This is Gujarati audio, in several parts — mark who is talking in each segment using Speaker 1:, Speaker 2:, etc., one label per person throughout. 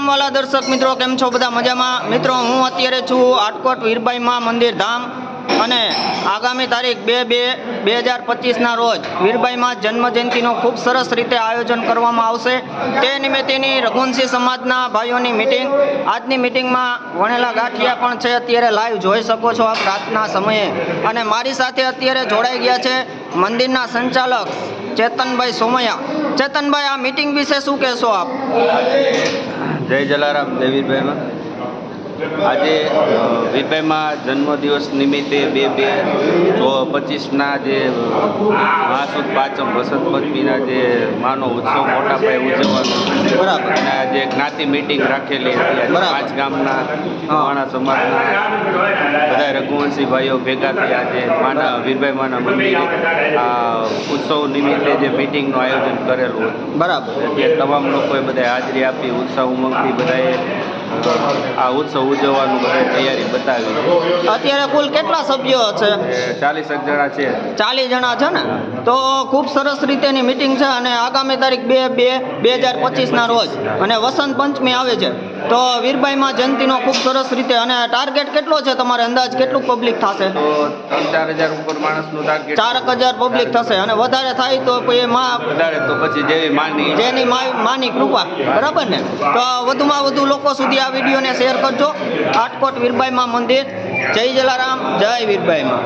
Speaker 1: રામ વાલા દર્શક મિત્રો, કેમ છો બધા મજામાં? મિત્રો, હું અત્યારે છું આટકોટ વીરબાઈમાં મંદિર ધામ અને આગામી તારીખ બે બે બે હજાર પચીસના રોજ વીરબાઈમાં જન્મજયંતિનું ખૂબ સરસ રીતે આયોજન કરવામાં આવશે. તે નિમિત્તેની રઘુવંશી સમાજના ભાઈઓની મિટિંગ, આજની મિટિંગમાં વણેલા ગાંઠિયા પણ છે. અત્યારે લાઈવ જોઈ શકો છો આપ રાતના સમયે. અને મારી સાથે અત્યારે જોડાઈ ગયા છે મંદિરના સંચાલક ચેતનભાઈ સોમૈયા. ચેતનભાઈ, આ મિટિંગ વિશે શું કહેશો આપ?
Speaker 2: જય જલારામ જય વીરભાઈમાં આજે વિભાઈમાં વીરભાઈમાં જન્મદિવસ નિમિત્તે બે બે પચીસના જે મહાસુદ પાંચમ વસંત પંચમીના જે માનો ઉત્સવ મોટા પાયે ઉજવવાનો
Speaker 1: બરાબર.
Speaker 2: અને આજે જ્ઞાતિ મિટિંગ રાખેલી હતી. પાંચ ગામના માણા સમાજના રઘુવંશી ભાઈઓ ભેગા થયા છે. માના વીરભાઈ માના મંદિરે. આ ઉત્સવ નિમિત્તે જે મિટિંગનું આયોજન કરેલું હતું.
Speaker 1: બરાબર.
Speaker 2: એટલે તમામ લોકોએ બધાએ હાજરી આપી ઉત્સાહ ઉમંગથી બધાએ આ ઉત્સવ ઉજવવાનું બધાએ તૈયારી બતાવી.
Speaker 1: અત્યારે કુલ કેટલા સભ્યો છે?
Speaker 2: ચાલીસ એક જણા છે.
Speaker 1: ચાલીસ જણા છે ને? તો ખૂબ સરસ રીતેની મિટિંગ છે અને આગામી તારીખ બે બે બે હજાર પચીસના રોજ. અને વસંત પંચમી આવે છે. તો વીરબાઈમાં જયંતિનો ખૂબ સરસ રીતે અને ટાર્ગેટ કેટલો છે તમારે અંદાજ? કેટલું પબ્લિક થશે? ચારક હજાર પબ્લિક થશે અને વધારે થાય તો
Speaker 2: માની
Speaker 1: જેની માની કૃપા. બરાબર ને? તો વધુમાં વધુ લોકો સુધી આ વિડીયોને શેર કરજો. આટકોટ વીરબાઈમાં મંદિર. જય જલારામ. જય વીરબાઈમાં.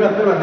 Speaker 1: una sola.